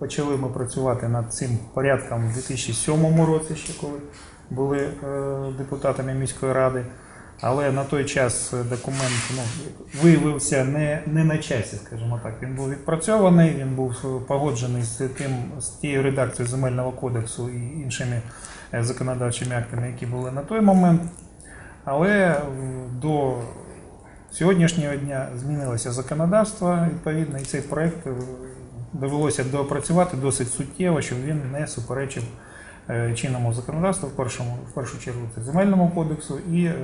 почали ми працювати над цим порядком у 2007 році, ще коли були е, депутатами міської ради. Але на той час е, документ ну, виявився не, не на часі, скажімо так. Він був відпрацьований, він був е, погоджений з тим з тією редакцією земельного кодексу і іншими законодавчими актами, які були на той момент. Але до сьогоднішнього дня змінилося законодавство відповідно, і цей проект довелося доопрацювати досить суттєво, щоб він не суперечив е, чинному законодавству, в першому в першу чергу це земельному кодексу і е,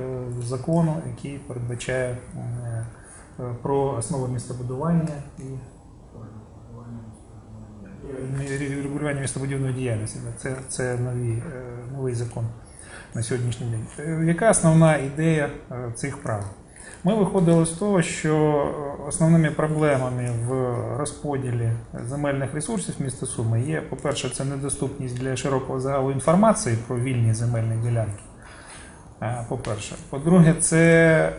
закону, який передбачає е, про основи містобудування і регулювання містобудівної діяльності. Це, це нові, е, новий закон на сьогоднішній день. Яка основна ідея цих правил? Ми виходили з того, що е, основними проблемами в розподілі земельних ресурсів міста Суми є, по-перше, це недоступність для широкого загалу інформації про вільні земельні ділянки. Е, По-перше, по-друге, це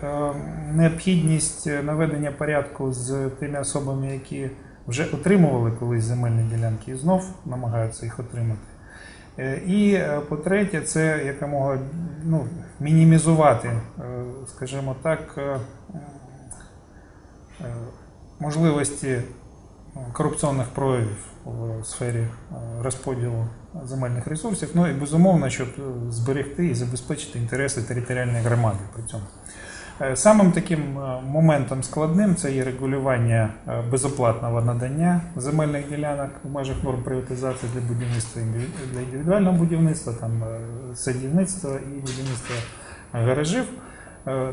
е, необхідність наведення порядку з тими особами, які вже отримували колись земельні ділянки і знов намагаються їх отримати. І по-третє, це якомога ну, мінімізувати, е, скажімо так, е, е, можливості корупційних проявів в сфері розподілу земельних ресурсів. Ну і безумовно, щоб зберегти і забезпечити інтереси територіальної громади при цьому. Е, Самим таким е, моментом складним це є регулювання е, безоплатного надання земельних ділянок в межах норм приватизації для будівництва для індивідуального будівництва, там садівництва і будівництва гаражів.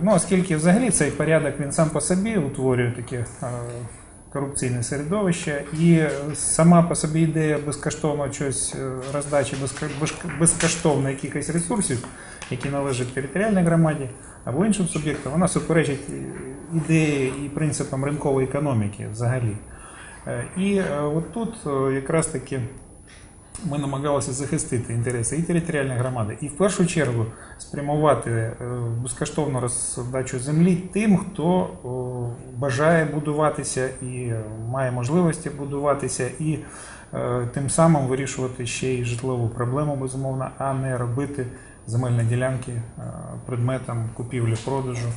Ну, оскільки взагалі цей порядок він сам по собі утворює таке корупційне середовище, і сама по собі ідея безкоштовного чогось е, роздачі безкоштовно якихось ресурсів, які належать територіальній громаді або іншим суб'єктам, вона суперечить е, ідеї і принципам ринкової економіки взагалі. Е, І от тут якраз таки ми намагалися захистити інтереси і територіальної громади, і в першу чергу спрямувати е, безкоштовну роздачу землі тим, хто бажає будуватися і е, має можливості будуватися, і е, тим самим вирішувати ще й житлову проблему, безумовно, а не робити земельні ділянки предметом купівлі-продажу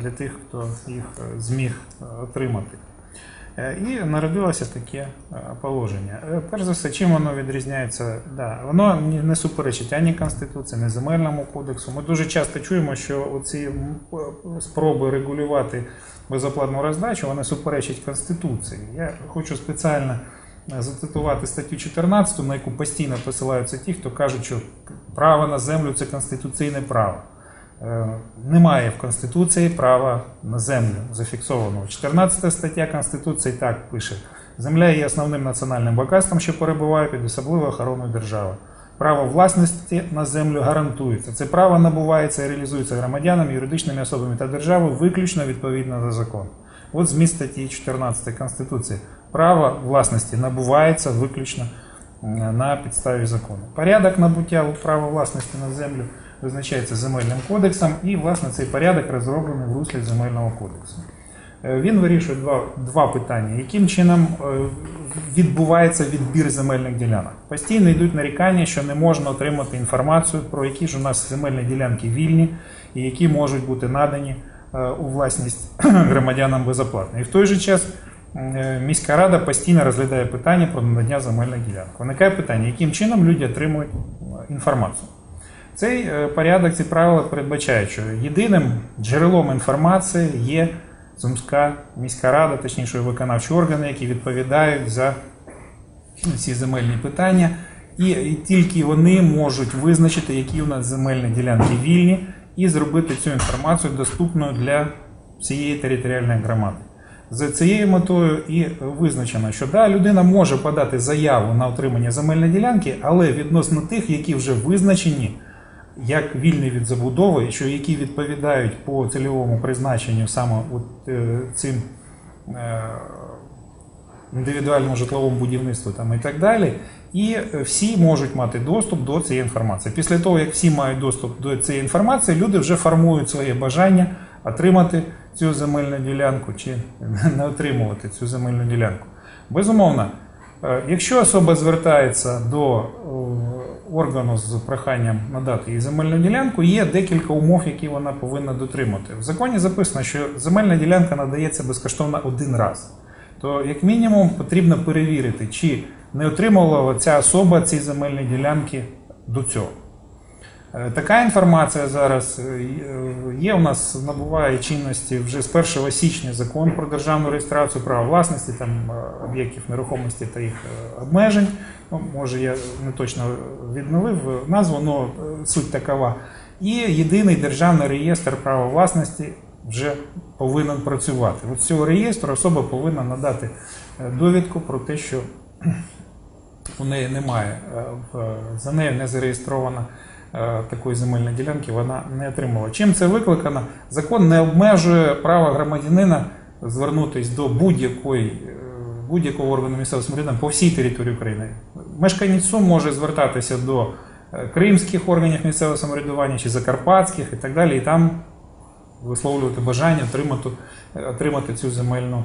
для тих, хто їх зміг отримати. Е, І народилося таке е, положення. Е, Перш за все, чим воно відрізняється? Да, воно не суперечить ані Конституції, ні земельному кодексу. Ми дуже часто чуємо, що оці спроби регулювати безоплатну роздачу, вони суперечать Конституції. Я хочу спеціально зацитувати статтю 14, на яку постійно посилаються ті, хто кажуть, що право на землю це конституційне право. Е, Немає в Конституції права на землю зафіксованого. 14 стаття Конституції так пише: земля є основним національним багатством, що перебуває під особливою охороною держави. Право власності на землю гарантується. Це право набувається і реалізується громадянами, юридичними особами та державою виключно відповідно до закону. От зміст статті 14 Конституції. Право власності набувається виключно е, на підставі закону. Порядок набуття права власності на землю визначається земельним кодексом, і власне цей порядок розроблений в руслі земельного кодексу. Е, Він вирішує два, два питання: яким чином е, відбувається відбір земельних ділянок? Постійно йдуть нарікання, що не можна отримати інформацію про які ж у нас земельні ділянки вільні і які можуть бути надані е, у власність громадянам безоплатно. І в той же час міська рада постійно розглядає питання про надання земельних ділянок. Виникає питання, яким чином люди отримують інформацію. Цей е, порядок, ці правила передбачають, що єдиним джерелом інформації є Сумська міська рада, точніше виконавчі органи, які відповідають за ці земельні питання, і тільки вони можуть визначити, які у нас земельні ділянки вільні, і зробити цю інформацію доступною для всієї територіальної громади. За цією метою і визначено, що да, людина може подати заяву на отримання земельної ділянки, але відносно тих, які вже визначені як вільний від забудови, що які відповідають по цільовому призначенню саме от, е, цим е, індивідуальному житловому будівництву там, і так далі. І е, всі можуть мати доступ до цієї інформації. Після того, як всі мають доступ до цієї інформації, люди вже формують своє бажання отримати цю земельну ділянку чи не отримувати цю земельну ділянку. Безумовно, Е, Якщо особа звертається до е, органу з проханням надати їй земельну ділянку, є декілька умов, які вона повинна дотримати. В законі записано, що земельна ділянка надається безкоштовно один раз. То, як мінімум, потрібно перевірити, чи не отримувала ця особа ці земельні ділянки до цього. Е, Така інформація зараз е, є у нас, набуває чинності вже з 1 січня закон про державну реєстрацію права власності, там е, об'єктів нерухомості та їх обмежень. Ну, може, я не точно відновив назву, але суть такова. І єдиний державний реєстр права власності вже повинен працювати. От цього реєстру особа повинна надати довідку про те, що у неї немає, за нею не зареєстрована такої земельної ділянки, вона не отримала. Чим це викликано? Закон не обмежує право громадянина звернутися до будь-якої. е, Будь-якого органу місцевого самоврядування по всій території України. Мешканець Сум може звертатися до е, кримських органів місцевого самоврядування чи закарпатських і так далі, і там висловлювати бажання отримати, отримати цю земельну,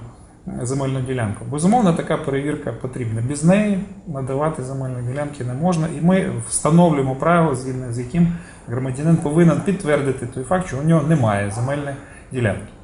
земельну ділянку. Безумовно, така перевірка потрібна. Без неї надавати земельні ділянки не можна, і ми встановлюємо правило, згідно з яким громадянин повинен підтвердити той факт, що у нього немає земельної ділянки.